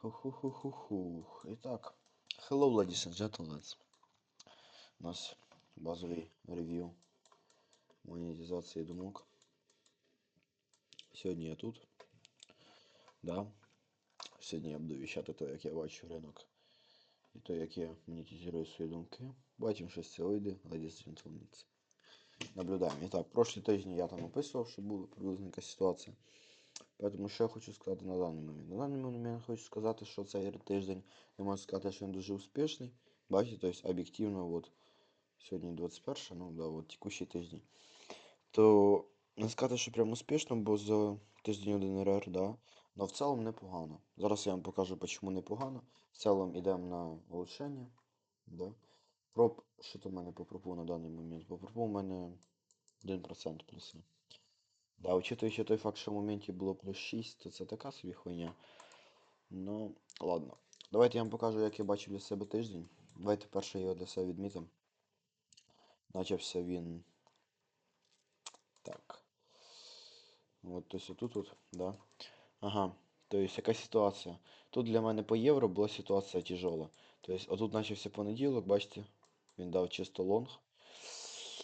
Хух-хух-хух-хух. Итак, hello, ladies and gentlemen. У нас базовий рев'ю монетизації думок. Сьогодні я тут. Да. Сьогодні я буду віщати то, як я бачу ринок. І то, як я монетизирую свої думки. Бачимо, що з цього ladies and gentlemen. Наблюдаємо. І так, прошлі я там описував, що була приблизно якась ситуація. Поэтому що я хочу сказати на даний момент? На даний момент я хочу сказати, що цей тиждень я можу сказати, що він дуже успішний. Бачите, тобто об'єктивно, от сьогодні 21, ну да, от текущий тиждень. То не сказати, що прям успішно, бо за тиждень один РР, да. Но в цілому непогано. Зараз я вам покажу, чому непогано. В цілому йдемо на улучшення. Да. Проб, що то в мене по пропу на даний момент? По пропу у мене 1% плюси. Да, учитуючи той факт, що в моменті було плюс 6, то це така собі хуйня. Ну, ладно. Давайте я вам покажу, як я бачив для себе тиждень. Давайте перше його для себе відмітимо. Начався він. Так. От, тобто тут, тут, да. Ага. Тобто, яка ситуація? Тут для мене по євро була ситуація тяжола. Тобто, отут почався понеділок, бачите, він дав чисто лонг.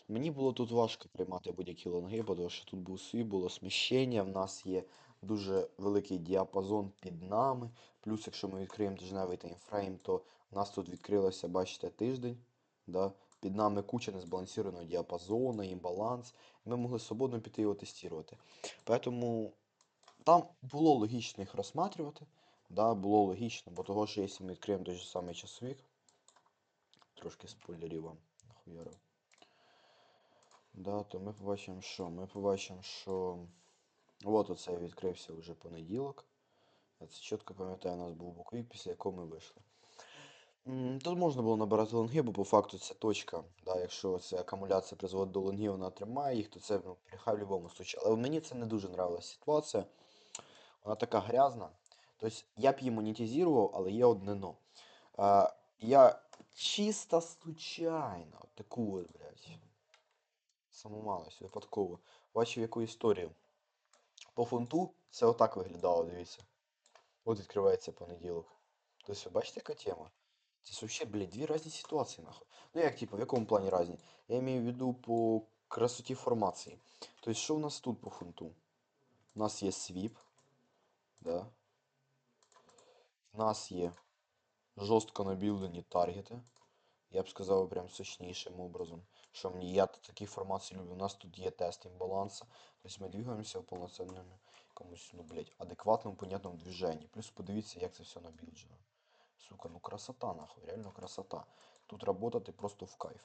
Мені було тут важко приймати будь-які лонги, тому що тут був свій, було сміщення, в нас є дуже великий діапазон під нами. Плюс, якщо ми відкриємо тижневий таймфрейм, то в нас тут відкрилося, бачите, тиждень. Да? Під нами куча незбалансованого діапазону, імбаланс. Ми могли свободно піти його тестувати. Тому там було логічно їх розсматривати. Да, було логічно, бо того, що якщо ми відкриємо той же самий часовик, трошки спойлерів вам нахуярив. Да, то ми побачимо, що? Ми побачимо, що от оце відкрився вже понеділок. Я це чітко пам'ятаю, у нас був буквік, після якого ми вийшли. Тут можна було набирати лонги, бо по факту це точка. Да, Якщо ця акумуляція призводить до лонгів, вона тримає їх, то це ну, прихай в будь-якому случаї. Але мені це не дуже нравилася ситуація. Вона така грязна. Тобто я б її монетизував, але є одне но. Я чисто случайно таку от, блядь, самомалость, випадково. Бачив яку історію. По фунту це отак виглядало, дивіться. От відкривається понеділок. Тобто, ви бачите, яка тема? Це вообще, блядь, дві різні ситуації, нахуй. Ну як, типу, в якому плані різні? Я маю в виду по красоті формації. Тобто, що у нас тут по фунту? У нас є свіп. Да. У нас є жорстко набілдені таргети. Я б сказав прям сочнішим образом. Що мені я такі формації люблю. У нас тут є тест імбаланса. Тобто ми двигаємося в повноцінному якомусь, ну, блядь, адекватному, понятному движенні. Плюс подивіться, як це все набілджено. Сука, ну красота, нахуй, реально красота. Тут работати просто в кайф.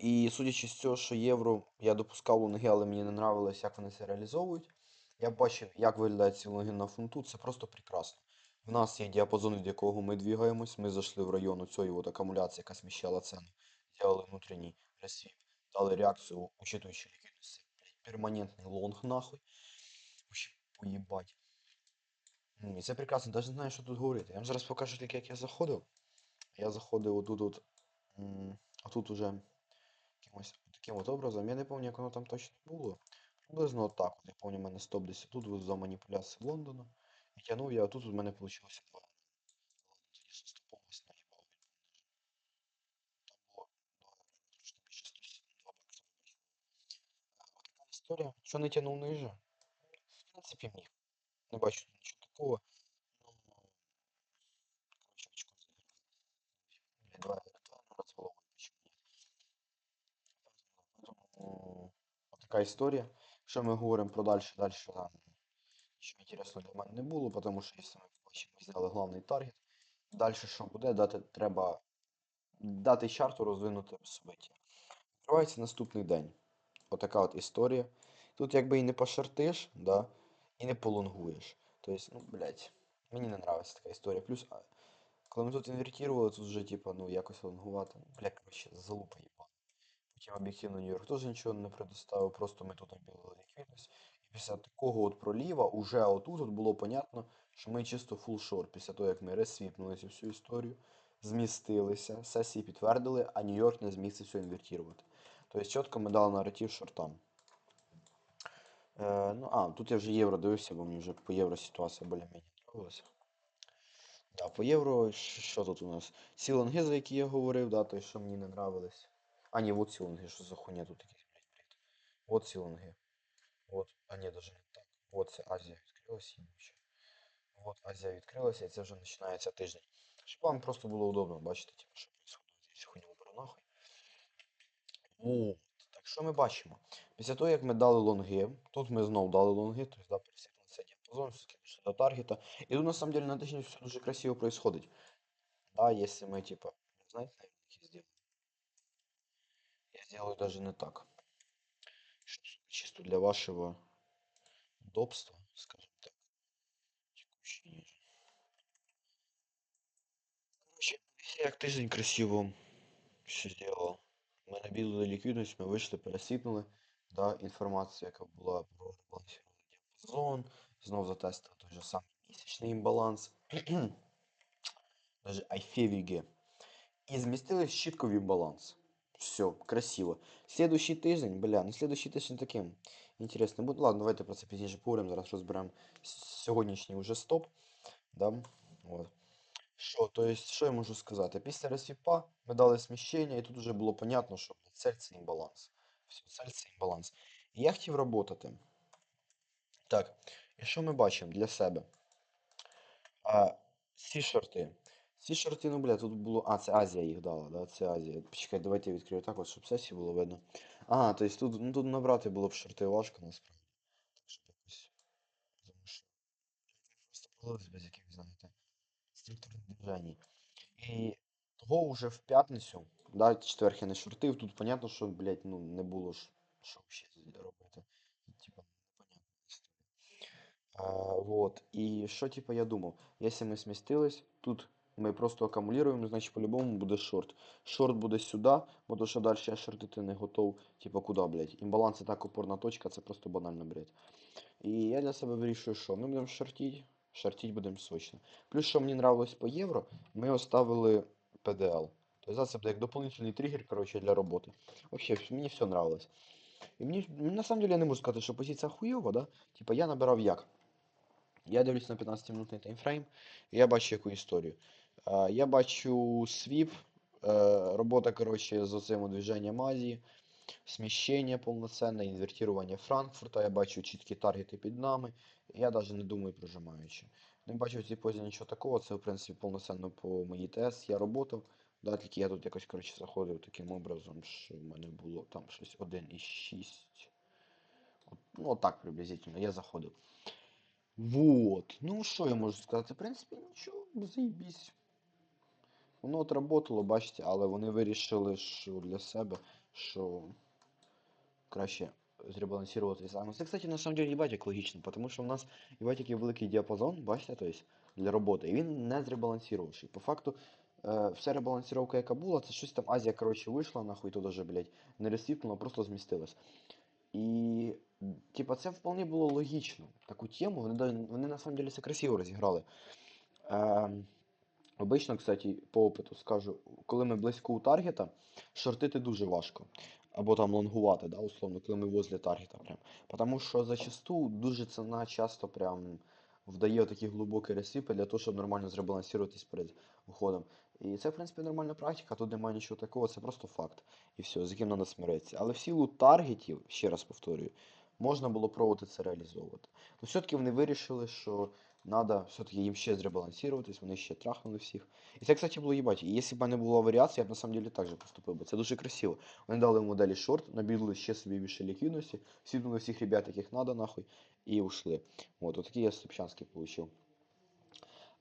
І судячи з цього, що євро я допускав лонги, але мені не нравилось, як вони це реалізовують. Я бачив, як виглядають ці лонги на фунту, це просто прекрасно. В нас є діапазон, від якого ми двигаємось. Ми зайшли в район от акумуляції, яка сміщала ціни. Зробили внутрішній розсвіт, дали реакцію, учитуючи ліквідність. Перманентний лонг, нахуй. Вообще поїбать. І це прекрасно, навіть не знаю, що тут говорити. Я вам зараз покажу тільки, як я заходив. Я заходив отут от. А тут уже якимось таким от образом. Я не пам'ятаю, як воно там точно було. Приблизно отак. От, я пам'ятаю, у мене стоп десь тут за маніпуляції Лондону. І тянув я, а тут у мене вийшло 2. Тоді що стоповось наїбав. Там було трошки більше 102 баксів. Отака історія. Що не тянув ниже? В принципі, міг. Не бачу нічого такого. Два розвалова, нічого. Така історія. Що ми говоримо про далі, далі там нічого для мене не було, тому що якщо ми взяли головний таргет. Далі що буде, дати треба дати чарту розвинути собиття. Відкривається наступний день. Отака от історія. Тут якби і не пошартиш, да, і не полонгуєш. Тобто, ну, блядь, мені не подобається така історія. Плюс, коли ми тут інвертували, тут вже, типа, ну, якось лонгувати. Ну, блядь, коротше, залупа їбана. Потім об'єктивно Нью-Йорк теж нічого не предоставив, просто ми тут набили ліквідність. І після такого от проліва уже отут от було понятно, що ми чисто фул шорт, після того, як ми ресвіпнули цю всю історію, змістилися, сесії підтвердили, а Нью-Йорк не зміг це все інвертувати. Тобто чітко ми дали наратив шортам. Е, ну, а, тут я вже євро дивився, бо мені вже по євро ситуація більш-менш нравилася. Да, по євро, що тут у нас? Ці лонги, за які я говорив, да, той, що мені не нравились. А, ні, от ці лонги, що за хуйня тут якийсь, блядь, бред. От ці лонги. От, а ні, даже не так. От це Азія відкрилася і ще. От Азія відкрилася, і це вже починається тиждень. Щоб вам просто було удобно, бачите, типу, що відбувається. Цю хуйню беру нахуй. От. Так що ми бачимо? Після того, як ми дали лонги, тут ми знову дали лонги, тобто да, пересікнулися діапазон, все-таки дійшли до таргета. І тут на самом деле на тижні все дуже красиво происходит. Да, если мы типа, знаете, наверное, я сделаю? Я сделаю даже не так. Чисто для вашего удобства, скажем так. Текущий ниже. Короче, як тиждень красиво все сделал. Ми набили ліквідність, ми вийшли, пересвітнули. Да, інформація, яка була про балансірований діапазон. Знов затестили той же самий місячний імбаланс. Даже айфевіги. І змістились чітко в імбаланс. Все, красиво. Следующий тиждень, бля, ну следующий тиждень таким інтересним буде. Ладно, давайте про це пізніше поговоримо. Зараз розберемо с- сьогоднішній уже стоп. Да? От. Що, то есть, що я можу сказати? Після розсвіпа ми дали сміщення, і тут вже було понятно, що цель це імбаланс. Все, цель це імбаланс. І я хотів роботати. Так, і що ми бачимо для себе? А, ці шорти. Ці шорти, ну, бля, тут було. А, це Азія їх дала, да? Це Азія. Почекай, давайте я відкрию так, от, щоб сесії було видно. Ага, то есть тут, ну, тут набрати було б шорти важко, насправді. Так, щоб якось. Тому що. Просто без якихось, знаєте. І того вже в п'ятницю, да, четверг я не шортив, тут понятно, що, блядь, ну, не було ж, що ще робити. Типа. А, вот. І що, типа, я думав, якщо ми смістились, тут ми просто акумулюємо, значить по-любому буде шорт. Шорт буде сюди, бо то, що далі я шортити не готов. Типа, куди, блядь? Імбаланс це так опорна точка, це просто банально бред. І я для себе вирішую, що ми будемо шортити, шортити будемо сочно. Плюс, що мені нравилось по євро, ми оставили PDL. Тобто це буде як дополнительний тригер, короче, для роботи. Вообще, мені все нравилось. І мені, на самом деле, я не можу сказати, що позиція хуйова, да? Типа я набирав як? Я дивлюсь на 15-минутний таймфрейм, і я бачу яку історію. Я бачу свіп, е, робота, короче, з оцим движенням Азії, сміщення повноцінне, інвертування Франкфурта, я бачу чіткі таргети під нами, я навіть не думаю прожимаючи. Не бачу в цій позі нічого такого, це в принципі повноцінно по моїй ТС я роботав. Да, тільки я тут якось коротше, заходив таким образом, що в мене було там щось 1,6. От, ну, отак приблизительно, я заходив. Вот. Ну, що я можу сказати? В принципі, нічого, заїбісь. Воно от работало, бачите, але вони вирішили, що для себе, що краще зребалансувати саме. Це, кстати, на самом деле, їбать, як логічно, тому що в нас їбать який великий діапазон, бачите, то есть, для роботи, і він не зребалансувавший. По факту, е, вся ребалансировка, яка була, це щось там Азія, коротше, вийшла, нахуй, то даже, блядь, не розсвіпнула, просто змістилась. І, типа, це вполне було логічно. Таку тему, вони, вони на самом деле це красиво розіграли. Ем, Обично, кстати, по опиту скажу, коли ми близько у таргета, шортити дуже важко. Або там лонгувати, да, условно, коли ми возле таргета прям. Потому що зачасту дуже ціна часто прям вдає такі глибокі розсипи для того, щоб нормально зребалансуватись перед виходом. І це, в принципі, нормальна практика, тут немає нічого такого, це просто факт. І все, з яким треба смиритися. Але в силу таргетів, ще раз повторюю, можна було пробувати це реалізовувати. То все-таки вони вирішили, що Надо все-таки їм ще зребалансуватись, вони ще трахнули всіх. І це, кстати, було їбать. І якщо б не було варіації, я б на самом деле так же поступив би. Це дуже красиво. Вони дали моделі шорт, набігли ще собі більше ліквідності, сіднули всіх ребят, яких надо, нахуй, і ушли. От, отакий я Слепчанський получив.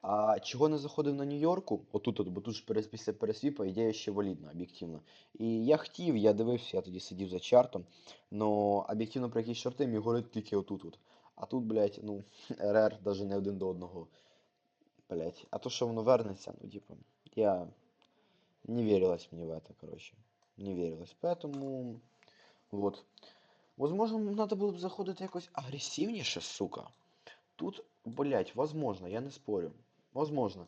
А чого не заходив на Нью-Йорку? Отут, от, бо тут ж після пересвіпа ідея ще валідна, об'єктивно. І я хотів, я дивився, я тоді сидів за чартом, но об'єктивно про якісь шорти міг говорити тільки отут. От. А тут, блядь, ну, РР даже не один до одного. Блядь. А то, що воно вернеться, ну, типу, я... Не верилась мені в это, короче. Не верилась. Поэтому, вот. Возможно, надо було б заходити якось агресивніше, сука. Тут, блядь, возможно, я не спорю. Возможно.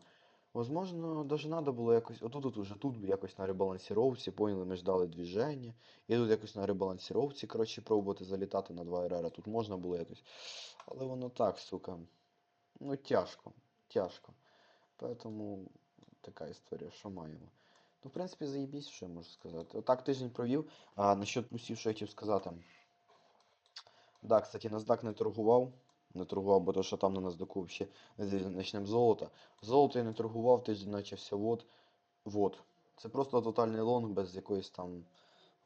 Возможно, даже надо було якось. Отут от уже тут якось на ребалансіровці, поняли, ми ждали движення. І тут якось на ребалансіровці, коротше, пробувати залітати на 2 РР. Тут можна було якось. Але воно так, сука. Ну, тяжко. Тяжко. Поэтому така історія, що маємо. Ну, в принципі, заєбісь, що я можу сказати. Отак тиждень провів. А насчет плюсів, що я хотів сказати. Да, кстати, NASDAQ не торгував. Не торгував, бо то, що там на взагалі почнемо з золота. Золото я не торгував, тиждень почався вот. Вот. Це просто тотальний лонг без якоїсь там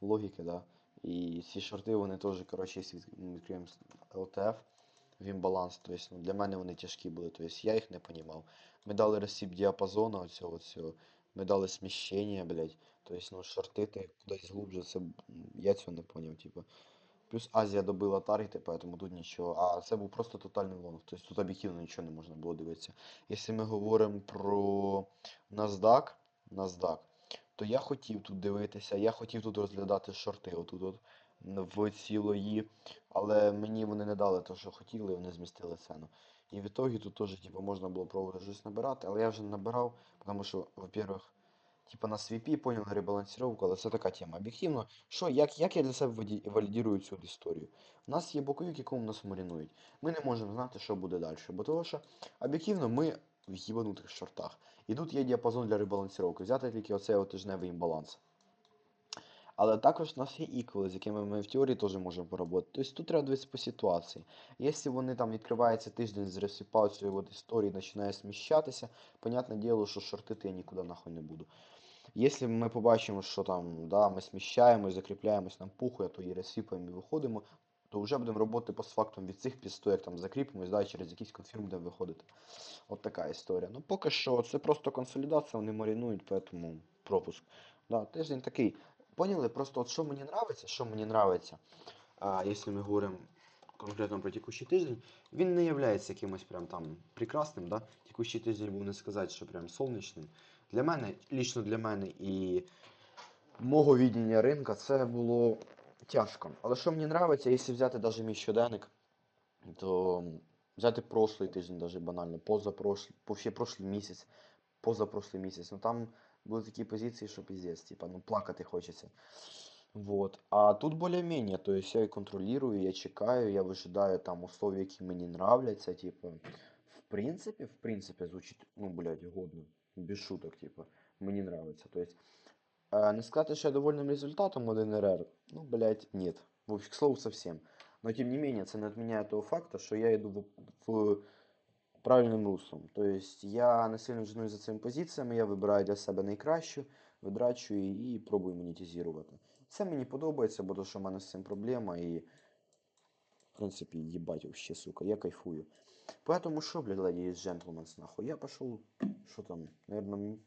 логіки, да. І ці шорти, вони теж, коротше, якщо відкриємо LTF, в імбаланс, тобто, ну, для мене вони тяжкі були, тобто я їх не понімав. Ми дали розсіп діапазону оцього всього, ми дали сміщення, блядь. Тобто, ну, шортити кудись глубже, це я цього не поняв, типу. Плюс Азія добила таргети, поэтому тут нічого. А це був просто тотальний лонг. Тобто тут об'єктивно нічого не можна було дивитися. Якщо ми говоримо про NASDAQ, NASDAQ, то я хотів тут дивитися, я хотів тут розглядати шорти отут от в ці лої, але мені вони не дали те, що хотіли, і вони змістили ціну. І в ітогі тут теж типу, можна було пробувати щось набирати, але я вже набирав, тому що, во-первых, типа на свіпі поняли ребалансировку, але це така тема. Об'єктивно, що, як, як я для себе валідірую цю історію? У нас є боковик, якому нас маринують. Ми не можемо знати, що буде далі. Бо того, що об'єктивно ми в їбанутих шортах. І тут є діапазон для ребалансировки. Взяти тільки оцей тижневий імбаланс. Але також у нас є іквели, з якими ми в теорії теж можемо поработати. Тобто тут треба дивитися по ситуації. Якщо вони там відкриваються тиждень з ресипацією от історії, починає сміщатися, понятне діло, що шортити я нікуди нахуй не буду. Якщо ми побачимо, що там да, ми сміщаємось, закріпляємось, нам пухує, то і розсипаємо і виходимо, то вже будемо роботи постфактум від цих пісто, як там закріпимось, да, через якийсь конфірм будемо виходити. От така історія. Ну поки що це просто консолідація, вони марінують, поэтому пропуск. Да, тиждень такий. Поняли? Просто от що мені нравиться, що мені нравиться, а, якщо ми говоримо конкретно про текущий тиждень, він не є якимось прям там прекрасним, да? Текущий тиждень був не сказати, що прям сонячним. Для мене, лічно для мене і мого відділення ринка це було тяжко. Але що мені нравиться, якщо взяти навіть мій щоденник, то взяти прошлий тиждень, даже банально, позапрошлий, ще прошлий місяць, позапрошлий місяць. Ну там були такі позиції, що піздець, типа, ну плакати хочеться. Вот. А тут более-менее, то есть я и контролирую, я чекаю, я выжидаю там условия, які мені нравляться, типа. В принципе, в принципе, звучит, ну, блядь, годно. Без шуток, типа. Мені нравится. То есть, не сказати, що я довольним результатом 1РР, ну, блядь, нет. В, к слову, совсем. Но, тем не менее, це не отменяє того факта, що я йду в, в правильним руслом. Тобто я не сильно женуюсь за цими позиціями, я вибираю для себе найкращу, видрачую її і пробую монетизувати. Це мені подобається, бо то, що в мене з цим проблема і. В принципі, їбать вообще, сука, я кайфую. Поэтому що, блядь, and gentlemen, нахуй, я пошел, що там, наверное,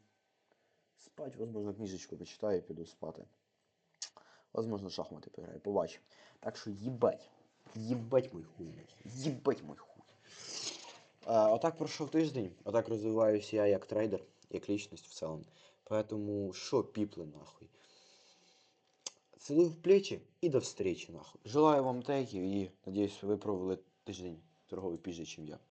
спать, возможно, книжечку почитаю піду спати. Возможно, шахмати поиграю, побачимо. Так що їбать. Їбать мой хуй. Їбать мой хуй. А, отак пройшов тиждень, отак розвиваюся я як трейдер, як лічність в цілому. Поэтому що, піпли, нахуй. Целую в плечі і до встречи, нахуй. Желаю вам тейків і надіюсь, ви провели тиждень торговий пізже, ніж я.